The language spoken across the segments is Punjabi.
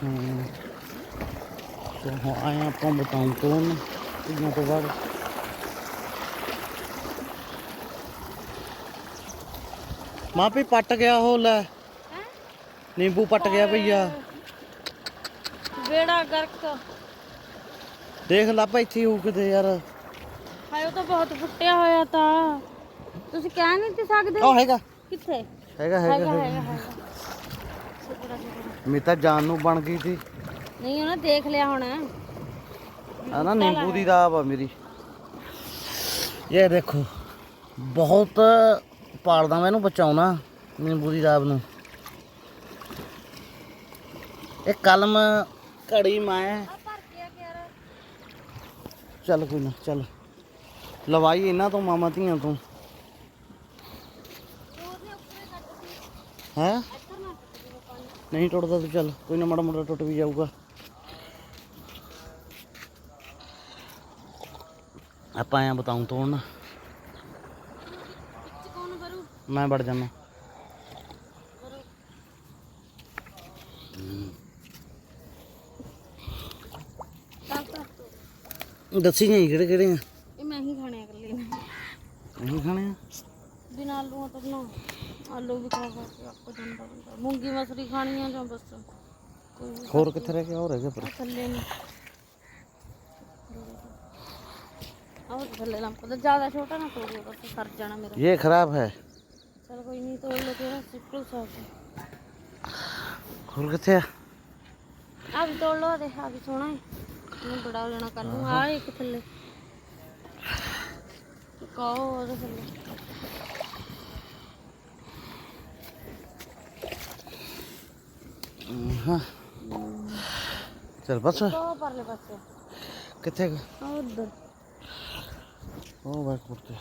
ਹਮ। ਤੇ ਹੁਣ ਆਏ ਆਪਾਂ ਬਤਾਉਂ ਕੋਣ ਇਹਨਾਂ ਤੋਂ ਬਾਅਦ ਮਾਪੀ ਪੱਟ ਗਿਆ ਉਹ ਲੈ ਨਿੰਬੂ ਪੱਟ ਗਿਆ ਭਈਆ ਬੇੜਾ ਗਰਕ ਦੇਖ ਲੱਭ ਇੱਥੇ ਹੋ ਕਿਤੇ ਯਾਰ ਹਾਏ ਉਹ ਤਾਂ ਬਹੁਤ ਫੁੱਟਿਆ ਹੋਇਆ ਤਾਂ ਤੁਸੀਂ ਕਹਿ ਨਹੀਂ ਤੇ ਸਕਦੇ ਉਹ ਹੈਗਾ ਕਿੱਥੇ ਹੈਗਾ ਹੈਗਾ ਹੈਗਾ ਹੈਗਾ ਹੈਗਾ ਸ਼ੁਕਰ ਆ, ਸ਼ੁਕਰ ਆ। ਮੇਰੀ ਤਾਂ ਜਾਨ ਨੂੰ ਬਣ ਗਈ ਸੀ। ਨਹੀਂ ਉਹਨੇ ਦੇਖ ਲਿਆ ਹੁਣ। ਆ ਨਾ ਨਿੰਬੂ ਦੀ ਰਾਬ ਆ ਮੇਰੀ। ਇਹ ਦੇਖੋ ਬਹੁਤ ਪਾਲਦਾ ਮੈਂ ਇਹਨੂੰ ਬਚਾਉਣਾ ਨਿੰਬੂ ਦੀ ਰਾਬ ਨੂੰ। ਇਹ ਕਲਮ ਘੜੀ ਮੈਂ। ਚੱਲ ਕੋਈ ਨਾ ਚੱਲ। ਲਵਾਈ ਇਹਨਾਂ ਤੋਂ ਮਾਮਾ ਧੀਆਂ ਤੋਂ। ਹੈ? ਨਹੀਂ ਟੁੱਟਦਾ ਤੂੰ ਚੱਲ ਕੋਈ ਨਾ ਮਾੜਾ ਮੋਟਾ ਟੁੱਟ ਵੀ ਜਾਊਗਾ। ਆਪਾਂ ਆਇਆ ਬਤਾਉਂ ਤੋੜਨ। ਮੈਂ ਵੜ ਜਾਣਾ ਦੱਸੀ ਨਹੀਂ ਕਿਹੜੇ ਕਿਹੜੇ ਆ? ਇਹ ਮੈਂ ਹੀ ਖਾਣੇ ਆ ਇਕੱਲੇ। ਨੇ ਨਹੀਂ ਖਾਣੇ ਆ? ਬਿਨਾਂ ਆਲੂਆਂ ਤੋਂ ਬਣਾ ਆਲੂ ਵੀ ਖਾ ਖਾ ਕੇ ਅੱਕ ਜਾਂਦਾ ਬੰਦਾ ਮੂੰਗੀ ਮਸਰੀ ਖਾਣੀ ਆ ਜਾਂ ਬਸ ਕੋਈ ਵੀ ਹੋਰ ਕਿੱਥੇ ਰਹਿ ਗਿਆ ਹੋਰ ਹੈਗਾ ਪਰ ਆਹ ਥੱਲੇ ਨੇ ਆਹ ਥੱਲੇ ਲੰਪ ਦਾ ਜ਼ਿਆਦਾ ਛੋਟਾ ਨਾ ਤੋੜਿਓ ਬਸ ਸਰ ਜਾਣਾ ਮੇਰਾ ये खराब है ਚਲ ਕੋਈ ਨਹੀਂ ਤੋੜ ਲੋ ਤੇਰਾ ਸਿੱਟੂ ਸਾਫ खोल किथे है ਆ ਵੀ ਤੋੜ ਲੋ ਦੇ ਆ ਵੀ ਸੋਹਣਾ ਹੈ ਇਹਨੂੰ ਬੜਾ ਹੋ ਜਾਣਾ ਕੱਲ ਨੂੰ ਆ ਇੱਕ ਥੱਲੇ ਹਾਂ। ਚਲ ਬਸ। ਕਿੱਥੇ ਉਧਰ। ਉਹ ਬਾਈ ਕੁੱਤੇ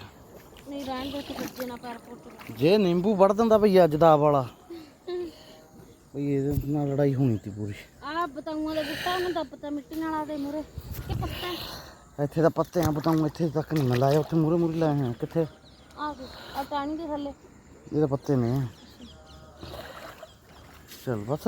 ਨਹੀਂ ਰਹਿਣ ਦੇ ਤੂੰ ਬੱਜੇ ਨਾ ਪੈਰ ਪੁੱਟ ਜੇ ਨਿੰਬੂ ਵੜ ਦਿੰਦਾ ਭਈ ਅੱਜ ਦਾ ਵਾਲਾ। ਭਈ ਇਹਦੇ ਨਾਲ ਲੜਾਈ ਹੋਣੀ ਸੀ ਪੂਰੀ। ਆ ਬਤਾਉਂਗਾ ਦਾ ਬੁੱਟਾ ਉਹਨਾਂ ਦਾ ਪਤਾ ਮਿੱਟੀ ਨਾਲ ਆਦੇ ਮੁਰੇ ਕਿ ਪੱਤਾ? ਇੱਥੇ ਦਾ ਪੱਤੇ ਆ ਬਤਾਉਂ ਇੱਥੇ ਤੱਕ ਨਹੀਂ ਮਿਲਾਇਆ ਉੱਥੇ ਮੁਰੇ ਮੁਰੇ ਲਾਏ ਹੋਏ ਕਿੱਥੇ? ਆ ਆ ਟਾਣੀ ਦੇ ਥੱਲੇ। ਇਹਦੇ ਪੱਤੇ ਨੇ। ਚਲ ਬਸ।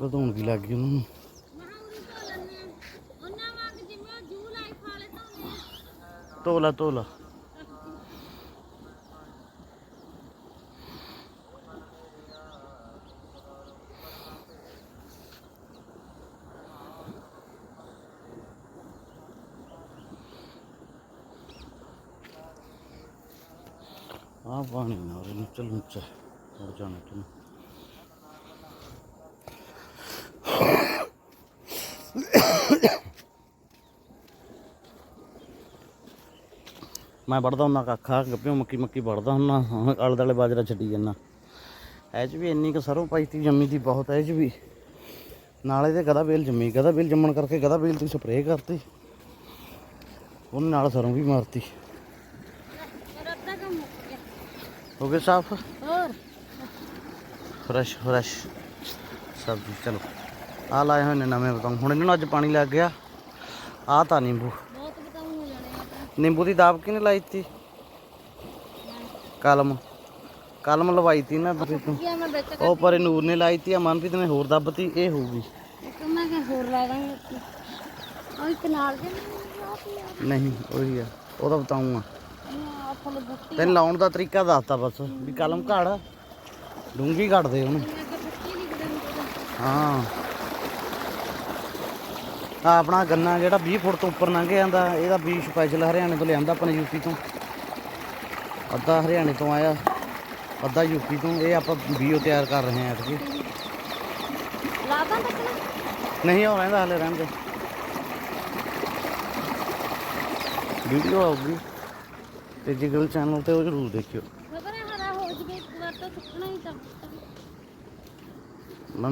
ਵਧਾਉਣ ਵੀ ਲੱਗ ਗਈ ਉਹਨਾਂ ਨੂੰ। ਤੋਲਾ ਤੋਲਾ ਆ ਪਾਣੀ ਨਾ ਉਹ ਨਿਚਲ ਉੱਚਾ ਹੋਰ ਜਾਣਾ ਤੂੰ ਮੈਂ ਵੜਦਾ ਹੁੰਦਾ ਕੱਖਾ ਗੱਪਿਓ ਮੱਕੀ ਮੱਕੀ ਵੜਦਾ ਹੁੰਦਾ ਹੁਣ ਆਲੇ ਦੁਆਲੇ ਬਾਜਰਾ ਛੱਡੀ ਜਾਂਦਾ। ਇਹ 'ਚ ਵੀ ਇੰਨੀ ਕੁ ਸਰੋਂ ਪਾਈ ਤੀ ਜੰਮੀ ਦੀ ਬਹੁਤ ਇਹ 'ਚ ਵੀ। ਨਾਲੇ ਤੇ ਗਦਾ ਬੇਲ ਜੰਮੀ ਗਦਾ ਬੇਲ ਜੰਮਣ ਕਰਕੇ ਗਦਾ ਬੇਲ ਦੀ ਸਪਰੇਅ ਕਰਤੀ। ਉਹਨੇ ਨਾਲ ਸਰੋਂ ਵੀ ਮਾਰਤੀ। ਗਿਆ ਹੋ ਗਏ ਸਾਫ਼? ਹੋਰ। Fresh fresh. ਸਬਜ਼ੀ ਚਲੋ। ਆ ਲਾਏ ਹੋਏ ਨੇ ਨਵੇਂ ਬਤਾਉ ਹੁਣ ਇਹਨਾਂ ਨੂੰ ਅੱਜ ਪਾਣੀ ਲੱਗ ਗਿਆ। ਆ ਤਾਂ ਨਿੰਬੂ ਬਹੁਤ ਬਤਾਉ ਹੋ ਜਾਣੇ ਆ ਆਪਣੇ ਨਿੰਬੂ ਦੀ ਦਾਬ ਕਿਨੇ ਲਾਈ ਤੀ? ਕਲਮ। ਕਲਮ ਲਵਾਈ ਤੀ ਨਾ ਤੁਸੀਂ ਤੂੰ। ਉਹ ਪਰੇ ਨੂਰ ਨੇ ਲਾਈ ਤੀ ਆ ਮਨਪ੍ਰੀਤ ਨੇ ਹੋਰ ਦੱਬਤੀ ਇਹ ਹੋਊਗੀ। ਇੱਕ ਮੈਂ ਕਿ ਹੋਰ ਲਾ ਦਾਂਗੇ। ਉੱਥੇ ਉਹ ਇੱਕ ਨਾਲ ਦੇ ਨਹੀਂ ਉਹੀ ਆ ਉਹਦਾ ਬਤਾਉਂਗਾ ਆ ਥੱਲੇ ਬੁੱਟੀ ਤੈਨੂੰ ਲਾਉਣ ਦਾ ਤਰੀਕਾ ਦੱਸਤਾ ਬਸ ਵੀ ਕਲਮ ਘੜ। ਡੂੰਗੀ ਘੜਦੇ ਉਹਨੂੰ। ਹਾਂ। ਆਪਣਾ ਗੰਨਾ ਜਿਹੜਾ 20 ਫੁੱਟ ਤੋਂ ਉੱਪਰ ਲੰਘ ਜਾਂਦਾ ਇਹਦਾ ਬੀਜ ਸਪੈਸ਼ਲ ਹਰਿਆਣੇ ਤੋਂ ਲਿਆਂਦਾ ਆਪਣੇ ਯੂਪੀ ਤੋਂ। ਅੱਧਾ ਹਰਿਆਣੇ ਤੋਂ ਆਇਆ ਅੱਧਾ ਯੂਪੀ ਤੋਂ ਇਹ ਆਪਾਂ ਬੀਓ ਤਿਆਰ ਕਰ ਰਹੇ ਹਾਂ ਲਾਦਾ ਤੱਕ ਨਹੀਂ ਹੋ ਰਹਿੰਦਾ ਹਲੇ ਰਹਿੰਦੇ ਵੀਡੀਓ ਆਉਗੀ ਤੇ ਜਿਗਲ ਚੈਨਲ ਤੇ ਉਹ ਜ਼ਰੂਰ ਦੇਖਿਓ ਮਗਰ ਇਹ ਹਰਾ ਹੋ ਜਵੇ ਇੱਕ ਵਾਰ ਤਾਂ ਸੁੱਕਣਾ ਹੀ ਤਾਂ ਨਵੀਂ ਚੀਜ਼ ਇੰਟਰੋਡਿਊਸ ਕਰਾਵਾਂਗੇ ਤੁਹਾਨੂੰ ਨਹੀਂ ਤਾਂ ਮੈਂ ਹੁਣ ਮੈਂ ਫੇਰ ਸਾਗ ਬਣਾਉਂ ਤਾਂ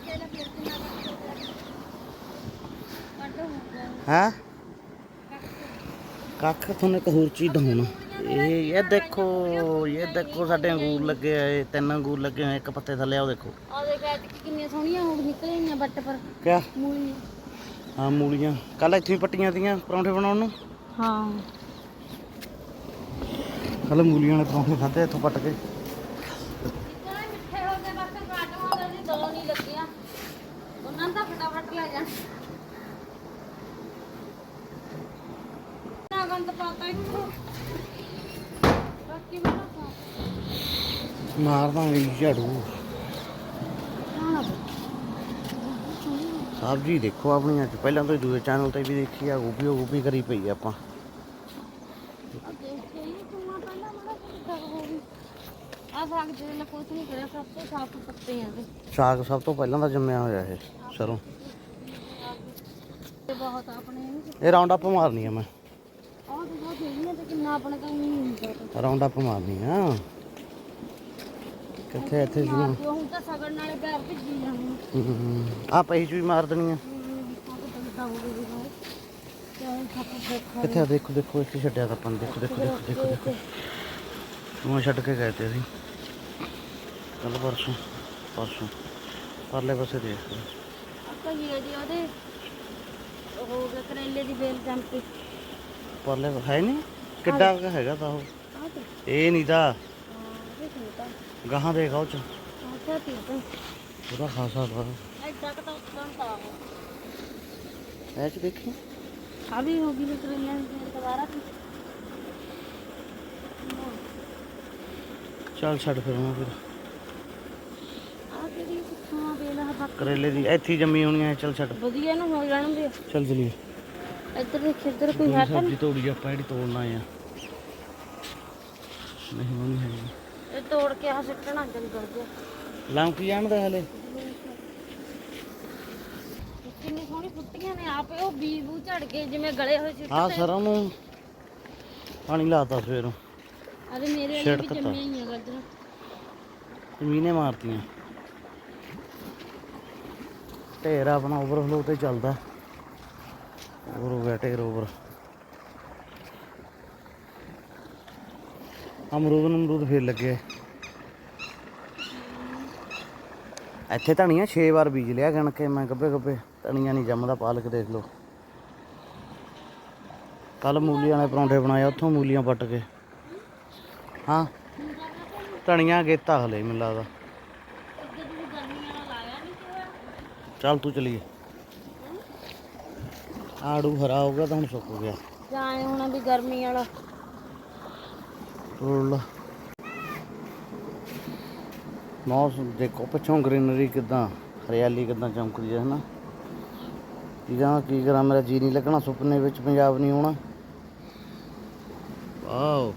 ਤੇਰਾ ਫੇਰ ਕਿੰਨਾ ਕੱਢ ਹੋਊਗਾ ਹੈ ਕੱਖ ਤੁਹਾਨੂੰ ਇੱਕ ਹੋਰ ਚੀਜ਼ ਦਿਖਾਉਣਾ ਇਹ ਇਹ ਦੇਖੋ ਇਹ ਦੇਖੋ ਸਾਡੇ ਅੰਗੂਰ ਲੱਗੇ ਆਏ ਤਿੰਨ ਅੰਗੂਰ ਲੱਗੇ ਹੋਏ ਇੱਕ ਪੱਤੇ ਥੱਲੇ ਆ ਉਹ ਦੇਖੋ ਆ ਦੇਖ ਐਤ ਕਿੰਨੀਆਂ ਸੋਹਣੀਆਂ ਹੁਣ ਨਿਕਲੀਆਂ ਬੱਟ ਪਰ ਕਿਆ ਮੂਲੀਆਂ ਹਾਂ ਮੂਲੀਆਂ ਕੱਲ ਇੱਥੇ ਹੀ ਪੱਟੀਆਂ ਤੀਆਂ ਪਰੌਂਠੇ ਬਣਾਉਣ ਨੂੰ ਹਾਂ ਕੱਲ ਮੂਲੀਆਂ ਵਾਲੇ ਪਰੌਂਠੇ ਖਾਦੇ ਇੱਥੋਂ ਪੱਟ ਕੇ ਕਿੰਨੇ ਮਿੱਠੇ ਹੋ ਗਏ ਬਸ ਕੱਟ ਹੋਣਾ ਜੀ ਦੋ ਨਹੀਂ ਲੱਗੀਆਂ ਉਹਨਾਂ ਦਾ ਫਟਾਫਟ ਲੈ ਜਾ ਨਾ ਗੰਦ ਪਾਤਾ ਨਹੀਂ ਬਾਕੀ ਮੈਂ ਨਾ ਮਾਰ ਦਾਂਗੇ ਜੀ ਝਾੜੂ। ਨਾ ਸਬਜ਼ੀ ਦੇਖੋ ਆਪਣੀਆਂ ਚ। ਪਹਿਲਾਂ ਤੋਂ ਹੀ ਦੂਏ ਚੈਨਲ ਤੇ ਵੀ ਦੇਖੀ ਆ ਗੋਭੀ ਉਹ ਗੋਭੀ ਕਰੀ ਪਈ ਆ ਆਪਾਂ। ਆ ਸਾਗ ਜਿਹੜੇ ਨੇ ਕੁਛ ਨਹੀਂ ਕਰਿਆ ਸਭ ਤੋਂ ਸਾਫ਼ ਪੱਤੇ ਆ ਦੇ ਸਾਗ ਸਭ ਤੋਂ ਪਹਿਲਾਂ ਦਾ ਜੰਮਿਆ ਹੋਇਆ ਇਹ ਸਰੋਂ। ਤੇ ਬਹੁਤ ਆਪਣੇ ਇਹ ਰਾਉਂਡ ਅਪ ਮਾਰਨੀ ਆ ਮੈਂ। ਰਾਉਂਡ ਅਪ ਮਾਰਨੀ ਆ। ਕਿੱਥੇ ਇੱਥੇ ਜੀ ਹੁਣ ਤਾਂ ਸਗਣ ਨਾਲੇ ਪੈਰ ਭਿੱਜੀ ਜਾਣੇ ਆ। ਚ ਵੀ ਮਾਰ ਦੇਣੀ ਆ। ਕਿੱਥੇ ਦੇਖੋ ਦੇਖੋ ਇੱਥੇ ਛੱਡਿਆ ਤਾਂ ਆਪਾਂ ਦੇਖੋ ਦੇਖੋ ਦੇਖੋ ਦੇਖੋ ਦੇਖੋ। ਤੂੰ ਛੱਡ ਕੇ ਗਏ ਤੇ ਅਸੀਂ। ਕੱਲ ਪਰਸੋਂ ਪਰਸੋਂ। ਪਰਲੇ ਪਾਸੇ ਦੇਖ ਆਪਾਂ ਜੀ ਜੀ ਉਹਦੇ ਉਹ ਕਰੇਲੇ ਦੀ ਬੇਲ ਜੰਪੀ ਪਰਲੇ ਹੈ ਨਹੀਂ ਕਿੱਡਾ ਕੁ ਹੈਗਾ ਤਾਂ ਉਹ? ਇਹ ਨਹੀਂ ਤਾਂ। ਗਾਹਾਂ ਦੇਖ ਉਹ ਚ। ਉਹਦਾ ਖਾਸਾ ਤਾਂ ਐ ਚ ਦੇਖੀ। ਆ ਵੀ ਹੋ ਗਈ ਤੇ ਕਰੇਲੇ ਦੀ ਬੇਲ ਦੁਬਾਰਾ ਚੱਲ ਛੱਡ ਫਿਰ ਉਹਨੂੰ ਫਿਰ। ਕਰੇਲੇ ਦੀ ਇੱਥੇ ਹੀ ਜੰਮੀ ਹੋਣੀ ਐ ਚੱਲ ਛੱਡ। ਵਧੀਆ ਨਾ ਹੋ ਜਾਣਗੇ। ਚੱਲ ਚਲੀਏ। ਇੱਧਰ ਦੇਖ ਇੱਧਰ ਕੋਈ ਹੈ ਤਾਂ ਸਬਜ਼ੀ ਤੋੜੀ ਆਪਾਂ ਜਿਹੜੀ ਤੋੜਨਾ ਆ। ਨਹੀਂ ਉਹ ਨਹੀਂ ਹੈਗੀ? ਇਹ ਤੋੜ ਕੇ ਆ ਸਿੱਟਣਾ ਜੰਗਲ ਦੇ ਲੰਕ ਜਾਣਦਾ ਹਲੇ? ਕਿੰਨੀ ਸੋਹਣੀ ਫੁੱਟੀਆਂ ਨੇ ਆਪੇ ਉਹ ਬੀਜ ਬੂ ਝੜ ਕੇ ਜਿਵੇਂ ਗਲੇ ਹੋਏ ਸੀ ਆ ਸਰੋਂ ਨੂੰ ਪਾਣੀ ਲਾਤਾ ਸਵੇਰੋਂ ਅਰੇ ਮੇਰੇ ਵਾਲੀ ਵੀ। ਜੰਮੀਆਂ ਹੀ ਆ ਗਾਜਰਾਂ ਜ਼ਮੀਨੇ ਮਾਰਤੀਆਂ। ਢੇਰ ਆਪਣਾ ਓਵਰਫਲੋ ਤੇ ਚੱਲਦਾ। ਓਵਰ ਹੋ ਗਿਆ ਅਮਰੂਦ ਨੂੰ ਅਮਰੂਦ ਫੇਰ ਲੱਗੇ। ਇੱਥੇ ਧਨੀਆ 6 ਵਾਰ ਬੀਜ ਲਿਆ ਗਣ ਕੇ ਮੈਂ ਗੱਬੇ ਗੱਬੇ। ਧਨੀਆ ਨਹੀਂ ਜੰਮਦਾ, ਪਾਲਕ ਦੇਖ ਲਓ। ਕੱਲ ਮੂਲੀਆਂ ਵਾਲੇ ਪਰੌਂਠੇ ਬਣਾਏ, ਉੱਥੋਂ ਮੂਲੀਆਂ ਪੱਟ ਕੇ। ਹਾਂ, ਧਨੀਆ ਗੇਤਾ ਹਲੇ ਮੈਨੂੰ ਲੱਗਦਾ। ਚੱਲ ਤੂੰ ਚਲੀਏ। ਆੜੂ ਹਰਾ ਹੋ ਗਿਆ ਤਾਂ ਹੁਣ ਸੁੱਕ ਗਿਆ। ਜਾਂ ਐਂ ਹੋਣਾ ਵੀ ਗਰਮੀ ਵਾਲਾ। ਤੋੜ ਲਾ। ਮੌਸਮ ਦੇਖੋ ਪਿੱਛੋਂ ਗ੍ਰੀਨਰੀ ਕਿਦਾਂ ਹਰਿਆਲੀ ਕਿਦਾਂ ਚਮਕਦੀ ਹੈ ਹਨਾ? ਕਹਾਂ ਕੀ ਕਰਾਂ ਮੇਰਾ ਜੀ ਨਹੀਂ ਲੱਗਣਾ ਸੁਪਨੇ ਵਿੱਚ ਪੰਜਾਬ ਨਹੀਂ ਹੋਣਾ। ਵਾਓ।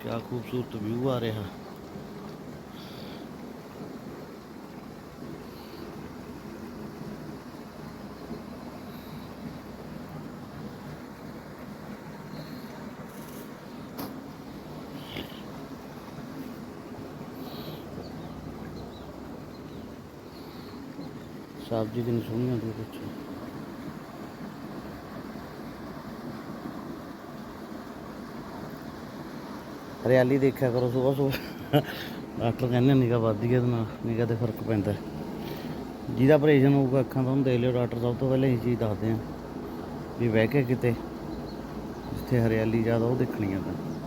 ਕੀ ਖੂਬਸੂਰਤ ਵਿਊ ਆ ਰਿਹਾ। ਸਬਜ਼ੀ ਕਿੰਨੀ ਸੋਹਣੀ ਹੁੰਦੀ ਵਿੱਚ ਹਰਿਆਲੀ ਦੇਖਿਆ ਕਰੋ, ਸੁਬਹ ਸੁਬਹ। ਡਾਕਟਰ ਕਹਿੰਦੇ ਨਿਗਾ ਵੱਧਦੀ ਹੈ ਨਾਲ ਨਿਗਾ ਤੇ ਫ਼ਰਕ ਪੈਂਦਾ। ਜਿਹਦਾ ਆਪਰੇਸ਼ਨ ਹੋਊਗਾ, ਅੱਖਾਂ ਦਾ ਉਹਨੂੰ ਦੇਖ ਲਿਓ ਡਾਕਟਰ ਸਭ ਤੋਂ ਪਹਿਲਾਂ ਇਹ ਚੀਜ਼ ਦੱਸਦੇ ਆ। ਵੀ ਬਹਿ ਕੇ ਕਿਤੇ, ਜਿੱਥੇ ਹਰਿਆਲੀ ਜ਼ਿਆਦਾ, ਉਹ ਦੇਖਣੀ ਆ ਤਾਂ।